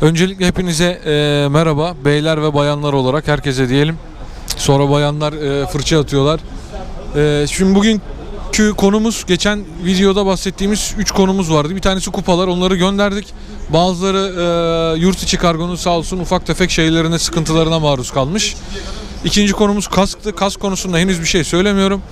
Öncelikle hepinize e, merhaba beyler ve bayanlar olarak herkese diyelim. Sonra bayanlar e, fırça atıyorlar. E, şimdi bugünkü konumuz geçen videoda bahsettiğimiz 3 konumuz vardı. Bir tanesi kupalar onları gönderdik. Bazıları e, yurt içi kargonun sağ olsun ufak tefek şeylerine sıkıntılarına maruz kalmış. İkinci konumuz kasktı. Kask konusunda henüz bir şey söylemiyorum.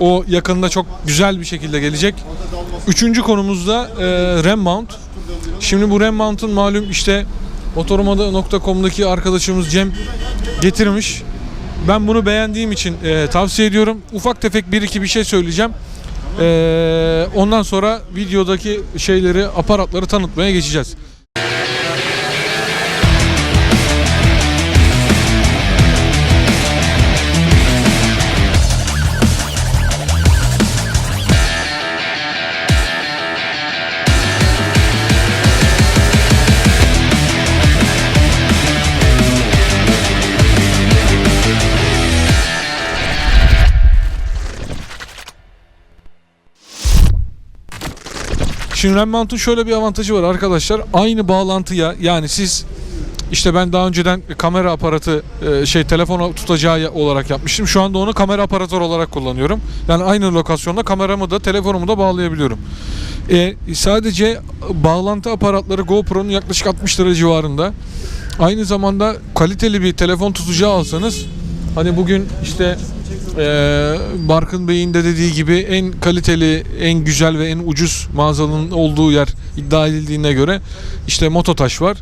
O yakında çok güzel bir şekilde gelecek. Üçüncü konumuz da e, RAM mount. Şimdi bu mount'un malum işte motorumada.com'daki arkadaşımız Cem getirmiş. Ben bunu beğendiğim için e, tavsiye ediyorum. Ufak tefek bir iki bir şey söyleyeceğim. E, ondan sonra videodaki şeyleri, aparatları tanıtmaya geçeceğiz. Şimdi mount'un şöyle bir avantajı var arkadaşlar. Aynı bağlantıya yani siz işte ben daha önceden kamera aparatı e, şey telefona tutacağı olarak yapmıştım. Şu anda onu kamera aparatı olarak kullanıyorum. Yani aynı lokasyonda kameramı da telefonumu da bağlayabiliyorum. E, sadece bağlantı aparatları GoPro'nun yaklaşık 60 lira civarında. Aynı zamanda kaliteli bir telefon tutacağı alsanız hani bugün işte ee, Barkın Bey'in de dediği gibi en kaliteli, en güzel ve en ucuz mağazanın olduğu yer iddia edildiğine göre işte Mototaş var.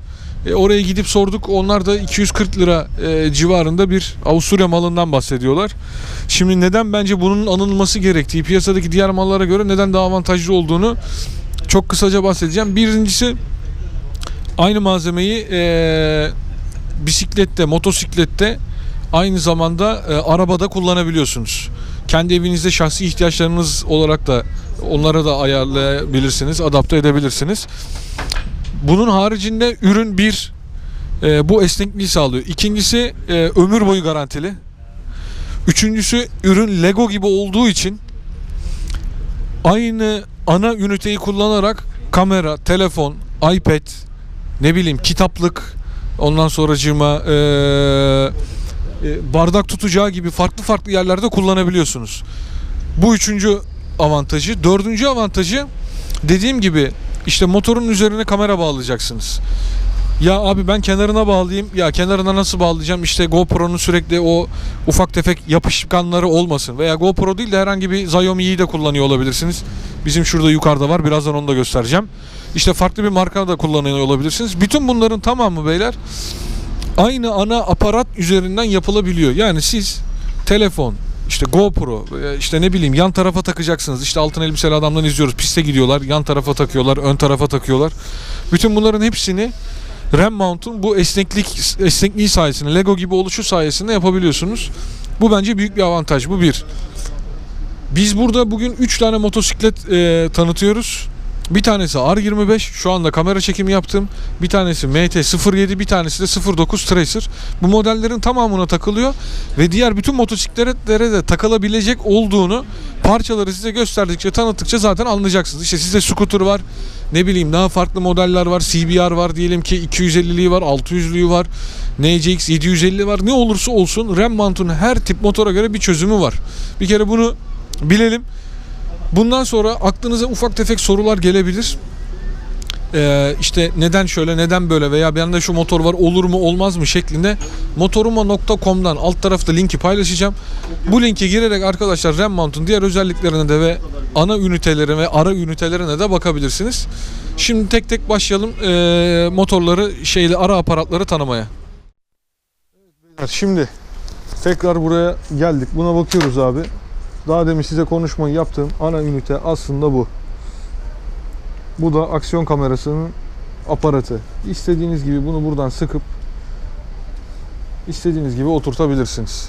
E, oraya gidip sorduk. Onlar da 240 lira e, civarında bir Avusturya malından bahsediyorlar. Şimdi neden bence bunun anılması gerektiği, piyasadaki diğer mallara göre neden daha avantajlı olduğunu çok kısaca bahsedeceğim. Birincisi aynı malzemeyi e, bisiklette, motosiklette aynı zamanda e, arabada kullanabiliyorsunuz. Kendi evinizde şahsi ihtiyaçlarınız olarak da onlara da ayarlayabilirsiniz, adapte edebilirsiniz. Bunun haricinde ürün bir e, bu esnekliği sağlıyor. İkincisi e, ömür boyu garantili. Üçüncüsü ürün Lego gibi olduğu için aynı ana üniteyi kullanarak kamera, telefon, iPad, ne bileyim kitaplık, ondan sonracığıma e, e, bardak tutacağı gibi farklı farklı yerlerde kullanabiliyorsunuz. Bu üçüncü avantajı. Dördüncü avantajı dediğim gibi işte motorun üzerine kamera bağlayacaksınız. Ya abi ben kenarına bağlayayım. Ya kenarına nasıl bağlayacağım? İşte GoPro'nun sürekli o ufak tefek yapışkanları olmasın. Veya GoPro değil de herhangi bir Xiaomi'yi de kullanıyor olabilirsiniz. Bizim şurada yukarıda var. Birazdan onu da göstereceğim. İşte farklı bir marka da kullanıyor olabilirsiniz. Bütün bunların tamamı beyler aynı ana aparat üzerinden yapılabiliyor. Yani siz telefon, işte GoPro, e, işte ne bileyim yan tarafa takacaksınız. İşte altın elbiseli adamdan izliyoruz. Piste gidiyorlar, yan tarafa takıyorlar, ön tarafa takıyorlar. Bütün bunların hepsini RAM mount'un bu esneklik esnekliği sayesinde, Lego gibi oluşu sayesinde yapabiliyorsunuz. Bu bence büyük bir avantaj. Bu bir. Biz burada bugün 3 tane motosiklet e, tanıtıyoruz. Bir tanesi R25 şu anda kamera çekimi yaptım. Bir tanesi MT-07 bir tanesi de 09 Tracer. Bu modellerin tamamına takılıyor ve diğer bütün motosikletlere de takılabilecek olduğunu parçaları size gösterdikçe tanıttıkça zaten anlayacaksınız. İşte sizde scooter var. Ne bileyim daha farklı modeller var. CBR var diyelim ki 250'liği var, 600'lüğü var. NCX 750 var. Ne olursa olsun RAM mount'un her tip motora göre bir çözümü var. Bir kere bunu bilelim. Bundan sonra aklınıza ufak tefek sorular gelebilir. Ee, işte neden şöyle neden böyle veya bir anda şu motor var olur mu olmaz mı şeklinde motoruma.com'dan alt tarafta linki paylaşacağım. Bu linke girerek arkadaşlar RAM mount'un diğer özelliklerine de ve ana ünitelerine ve ara ünitelerine de bakabilirsiniz. Şimdi tek tek başlayalım ee, motorları şeyli ara aparatları tanımaya. Şimdi tekrar buraya geldik. Buna bakıyoruz abi. Daha demin size konuşmayı yaptığım ana ünite aslında bu. Bu da aksiyon kamerasının aparatı. İstediğiniz gibi bunu buradan sıkıp istediğiniz gibi oturtabilirsiniz.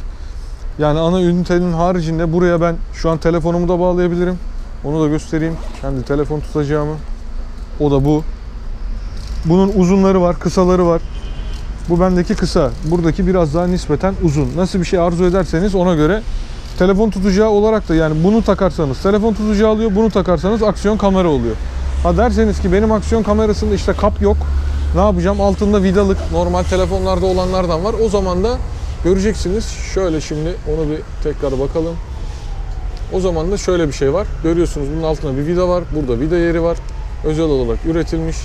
Yani ana ünitenin haricinde buraya ben şu an telefonumu da bağlayabilirim. Onu da göstereyim. Kendi telefon tutacağımı. O da bu. Bunun uzunları var, kısaları var. Bu bendeki kısa. Buradaki biraz daha nispeten uzun. Nasıl bir şey arzu ederseniz ona göre telefon tutacağı olarak da yani bunu takarsanız telefon tutacağı alıyor, bunu takarsanız aksiyon kamera oluyor. Ha derseniz ki benim aksiyon kamerasında işte kap yok Ne yapacağım? Altında vidalık normal telefonlarda olanlardan var. O zaman da göreceksiniz. Şöyle şimdi onu bir tekrar bakalım. O zaman da şöyle bir şey var. Görüyorsunuz bunun altında bir vida var. Burada vida yeri var. Özel olarak üretilmiş.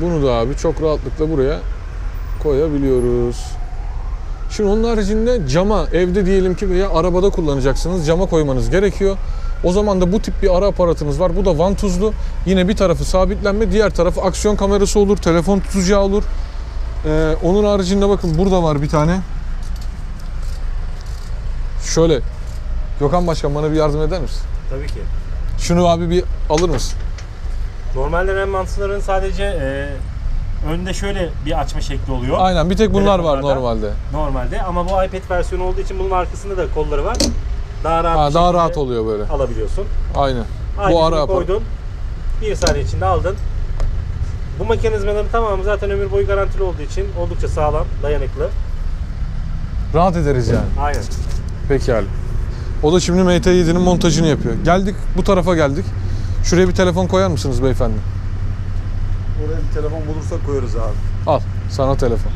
Bunu da abi çok rahatlıkla buraya koyabiliyoruz. Şimdi onun haricinde cama evde diyelim ki veya arabada kullanacaksınız. Cama koymanız gerekiyor. O zaman da bu tip bir ara aparatımız var. Bu da vantuzlu. Yine bir tarafı sabitlenme, diğer tarafı aksiyon kamerası olur, telefon tutacağı olur. Ee, onun haricinde bakın burada var bir tane. Şöyle. Gökhan Başkan bana bir yardım eder misin? Tabii ki. Şunu abi bir alır mısın? Normalde RAM mantıların sadece e, önde şöyle bir açma şekli oluyor. Aynen bir tek bunlar var Telefonlarda. normalde. Normalde ama bu iPad versiyonu olduğu için bunun arkasında da kolları var. Daha rahat Ha, bir daha şekilde rahat oluyor böyle. alabiliyorsun. Aynen. Bu ara aparat. koydun. Bir saniye içinde aldın. Bu mekanizmaların tamamı zaten ömür boyu garantili olduğu için oldukça sağlam, dayanıklı. Rahat ederiz yani. Aynen. Pekala. O da şimdi MT7'nin montajını yapıyor. Geldik bu tarafa geldik. Şuraya bir telefon koyar mısınız beyefendi? Oraya bir telefon bulursak koyarız abi. Al sana telefon.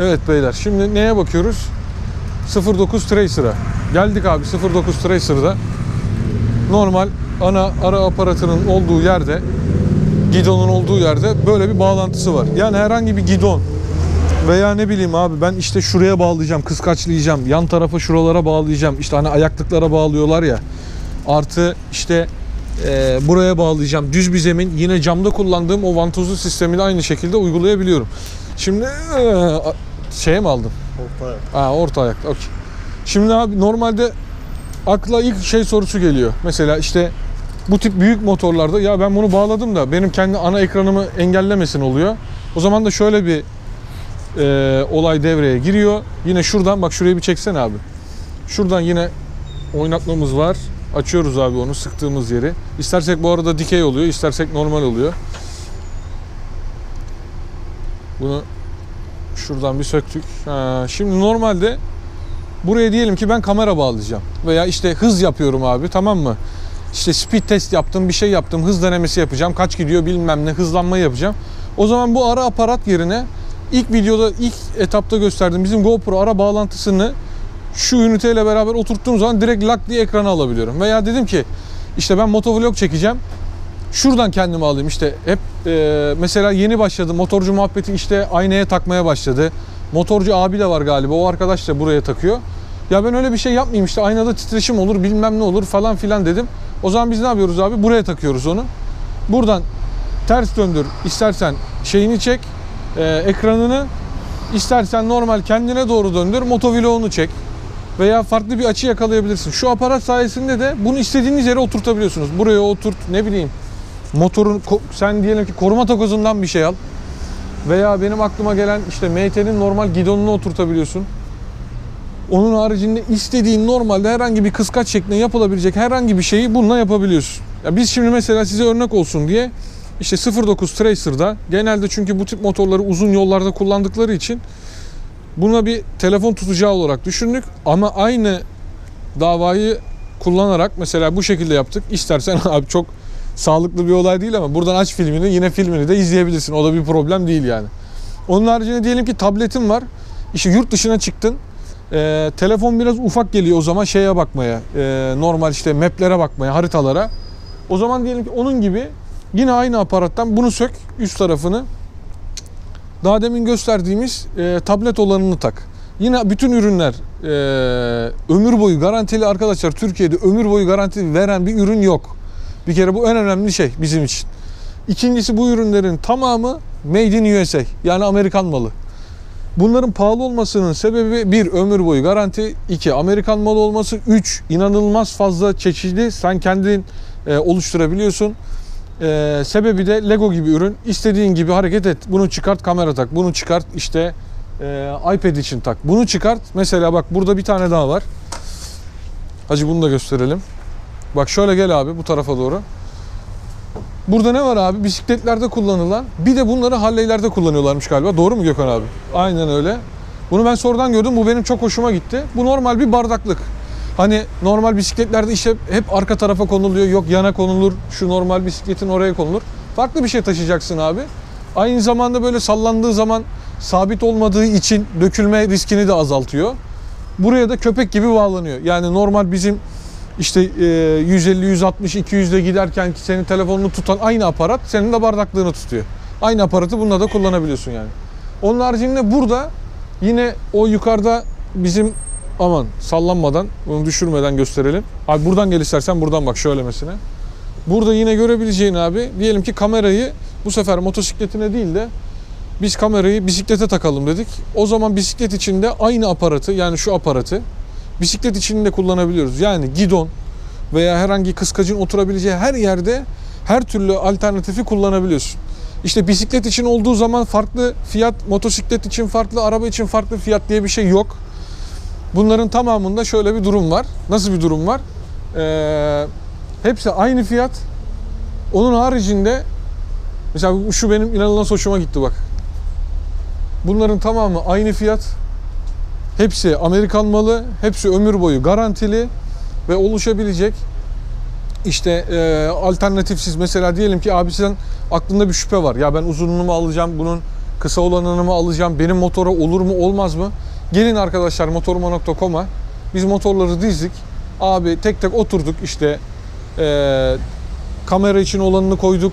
Evet beyler şimdi neye bakıyoruz? 09 Tracer'a. Geldik abi 09 Tracer'da. Normal ana ara aparatının olduğu yerde gidonun olduğu yerde böyle bir bağlantısı var. Yani herhangi bir gidon veya ne bileyim abi ben işte şuraya bağlayacağım, kıskaçlayacağım, yan tarafa şuralara bağlayacağım. İşte hani ayaklıklara bağlıyorlar ya. Artı işte e, buraya bağlayacağım. Düz bir zemin. Yine camda kullandığım o vantuzlu sistemi de aynı şekilde uygulayabiliyorum. Şimdi e, şeye mi aldım? Ortaya. Ha orta ayakta. Okey. Şimdi abi normalde akla ilk şey sorusu geliyor. Mesela işte bu tip büyük motorlarda ya ben bunu bağladım da benim kendi ana ekranımı engellemesin oluyor. O zaman da şöyle bir e, olay devreye giriyor. Yine şuradan bak şurayı bir çeksene abi. Şuradan yine oynatmamız var. Açıyoruz abi onu sıktığımız yeri. İstersek bu arada dikey oluyor, istersek normal oluyor. Bunu şuradan bir söktük. Ha, şimdi normalde buraya diyelim ki ben kamera bağlayacağım. Veya işte hız yapıyorum abi tamam mı? İşte speed test yaptım, bir şey yaptım, hız denemesi yapacağım. Kaç gidiyor bilmem ne, hızlanma yapacağım. O zaman bu ara aparat yerine ilk videoda, ilk etapta gösterdiğim bizim GoPro ara bağlantısını şu üniteyle beraber oturttuğum zaman direkt lak diye ekrana alabiliyorum. Veya dedim ki işte ben motovlog çekeceğim. Şuradan kendimi alayım işte hep e, mesela yeni başladı motorcu muhabbeti işte aynaya takmaya başladı. Motorcu abi de var galiba o arkadaş da buraya takıyor. Ya ben öyle bir şey yapmayayım işte aynada titreşim olur bilmem ne olur falan filan dedim. O zaman biz ne yapıyoruz abi buraya takıyoruz onu. Buradan ters döndür istersen şeyini çek e, ekranını istersen normal kendine doğru döndür motovlogunu çek veya farklı bir açı yakalayabilirsin. Şu aparat sayesinde de bunu istediğiniz yere oturtabiliyorsunuz. Buraya oturt ne bileyim motorun sen diyelim ki koruma takozundan bir şey al. Veya benim aklıma gelen işte MT'nin normal gidonunu oturtabiliyorsun. Onun haricinde istediğin normalde herhangi bir kıskaç şeklinde yapılabilecek herhangi bir şeyi bununla yapabiliyorsun. Ya biz şimdi mesela size örnek olsun diye işte 09 Tracer'da genelde çünkü bu tip motorları uzun yollarda kullandıkları için buna bir telefon tutacağı olarak düşündük ama aynı davayı kullanarak mesela bu şekilde yaptık. İstersen abi çok sağlıklı bir olay değil ama buradan aç filmini yine filmini de izleyebilirsin. O da bir problem değil yani. Onun haricinde diyelim ki tabletin var. İşte yurt dışına çıktın. Ee, telefon biraz ufak geliyor o zaman şeye bakmaya. e, normal işte maplere bakmaya, haritalara. O zaman diyelim ki onun gibi yine aynı aparattan bunu sök üst tarafını. Daha demin gösterdiğimiz e, tablet olanını tak. Yine bütün ürünler e, ömür boyu garantili arkadaşlar. Türkiye'de ömür boyu garanti veren bir ürün yok. Bir kere bu en önemli şey bizim için. İkincisi bu ürünlerin tamamı made in USA yani Amerikan malı. Bunların pahalı olmasının sebebi bir ömür boyu garanti, iki Amerikan malı olması, üç inanılmaz fazla çeşitli sen kendin e, oluşturabiliyorsun. E, sebebi de Lego gibi ürün. İstediğin gibi hareket et. Bunu çıkart kamera tak. Bunu çıkart işte e, iPad için tak. Bunu çıkart. Mesela bak burada bir tane daha var. Hacı bunu da gösterelim. Bak şöyle gel abi bu tarafa doğru. Burada ne var abi? Bisikletlerde kullanılan. Bir de bunları Harley'lerde kullanıyorlarmış galiba. Doğru mu Gökhan abi? Aynen öyle. Bunu ben sonradan gördüm. Bu benim çok hoşuma gitti. Bu normal bir bardaklık. Hani normal bisikletlerde işte hep arka tarafa konuluyor. Yok yana konulur. Şu normal bisikletin oraya konulur. Farklı bir şey taşıyacaksın abi. Aynı zamanda böyle sallandığı zaman sabit olmadığı için dökülme riskini de azaltıyor. Buraya da köpek gibi bağlanıyor. Yani normal bizim işte e, 150, 160, 200'de giderken senin telefonunu tutan aynı aparat senin de bardaklığını tutuyor. Aynı aparatı bununla da kullanabiliyorsun yani. Onun haricinde burada yine o yukarıda bizim aman sallanmadan bunu düşürmeden gösterelim. Abi buradan gel istersen buradan bak şöylemesine. Burada yine görebileceğin abi diyelim ki kamerayı bu sefer motosikletine değil de biz kamerayı bisiklete takalım dedik. O zaman bisiklet içinde aynı aparatı yani şu aparatı bisiklet içinde kullanabiliyoruz. Yani gidon veya herhangi kıskacın oturabileceği her yerde her türlü alternatifi kullanabiliyorsun. İşte bisiklet için olduğu zaman farklı fiyat, motosiklet için farklı, araba için farklı fiyat diye bir şey yok. Bunların tamamında şöyle bir durum var. Nasıl bir durum var? Ee, hepsi aynı fiyat. Onun haricinde mesela şu benim inanılmaz hoşuma gitti bak. Bunların tamamı aynı fiyat. Hepsi Amerikan malı, hepsi ömür boyu garantili ve oluşabilecek işte e, alternatifsiz mesela diyelim ki abi sen aklında bir şüphe var. Ya ben uzununu mu alacağım, bunun kısa olanını mı alacağım, benim motora olur mu olmaz mı? Gelin arkadaşlar motoruma.com'a biz motorları dizdik. Abi tek tek oturduk işte e, kamera için olanını koyduk.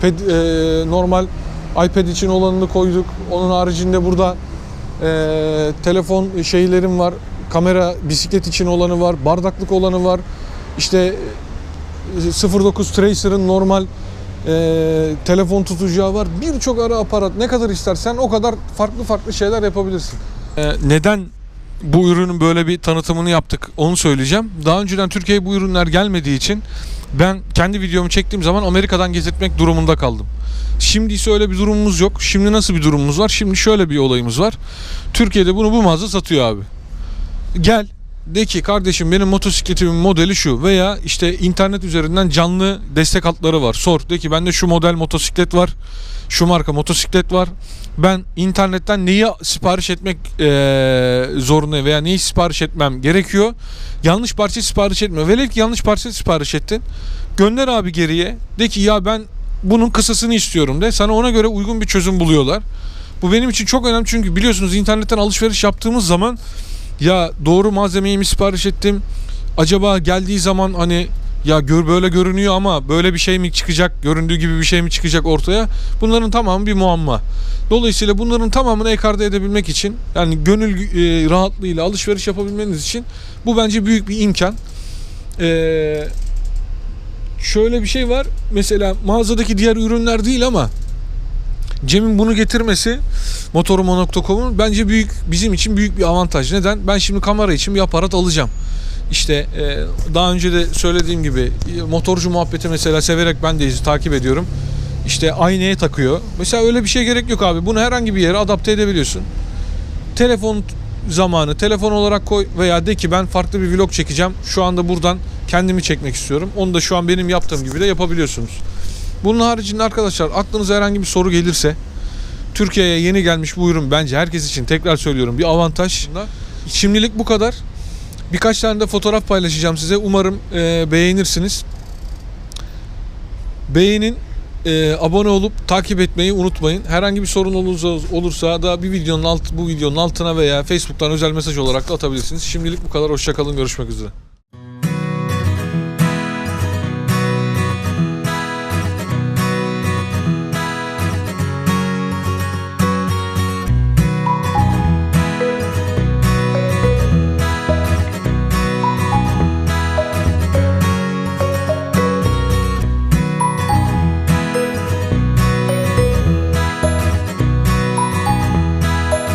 Ped, e, normal iPad için olanını koyduk. Onun haricinde burada e, telefon şeylerim var. Kamera bisiklet için olanı var. Bardaklık olanı var. İşte e, 09 Tracer'ın normal e, telefon tutacağı var. Birçok ara aparat ne kadar istersen o kadar farklı farklı şeyler yapabilirsin. E, neden bu ürünün böyle bir tanıtımını yaptık onu söyleyeceğim. Daha önceden Türkiye'ye bu ürünler gelmediği için ben kendi videomu çektiğim zaman Amerika'dan getirtmek durumunda kaldım. Şimdi ise öyle bir durumumuz yok. Şimdi nasıl bir durumumuz var? Şimdi şöyle bir olayımız var. Türkiye'de bunu bu mağaza satıyor abi. Gel de ki kardeşim benim motosikletimin modeli şu veya işte internet üzerinden canlı destek hatları var. Sor de ki bende şu model motosiklet var. Şu marka motosiklet var. Ben internetten neyi sipariş etmek eee zorunda veya neyi sipariş etmem gerekiyor. Yanlış parça sipariş etme. Velev ki yanlış parça sipariş ettin. Gönder abi geriye. De ki ya ben bunun kısasını istiyorum de. Sana ona göre uygun bir çözüm buluyorlar. Bu benim için çok önemli çünkü biliyorsunuz internetten alışveriş yaptığımız zaman ya doğru malzemeyi mi sipariş ettim? Acaba geldiği zaman hani ya gör böyle görünüyor ama böyle bir şey mi çıkacak? Göründüğü gibi bir şey mi çıkacak ortaya? Bunların tamamı bir muamma. Dolayısıyla bunların tamamını ekarte edebilmek için yani gönül e, rahatlığıyla alışveriş yapabilmeniz için bu bence büyük bir imkan. Eee şöyle bir şey var. Mesela mağazadaki diğer ürünler değil ama Cem'in bunu getirmesi motoruma.com'un bence büyük bizim için büyük bir avantaj. Neden? Ben şimdi kamera için bir aparat alacağım. İşte e, daha önce de söylediğim gibi e, motorcu muhabbeti mesela severek ben de takip ediyorum. İşte aynaya takıyor. Mesela öyle bir şey gerek yok abi. Bunu herhangi bir yere adapte edebiliyorsun. Telefon zamanı telefon olarak koy veya de ki ben farklı bir vlog çekeceğim. Şu anda buradan kendimi çekmek istiyorum. Onu da şu an benim yaptığım gibi de yapabiliyorsunuz. Bunun haricinde arkadaşlar aklınıza herhangi bir soru gelirse Türkiye'ye yeni gelmiş bu ürün bence herkes için tekrar söylüyorum bir avantaj. Şimdilik bu kadar. Birkaç tane de fotoğraf paylaşacağım size. Umarım e, beğenirsiniz. Beğenin, e, abone olup takip etmeyi unutmayın. Herhangi bir sorun olursa, olursa da bir videonun alt, bu videonun altına veya Facebook'tan özel mesaj olarak da atabilirsiniz. Şimdilik bu kadar. Hoşçakalın. Görüşmek üzere.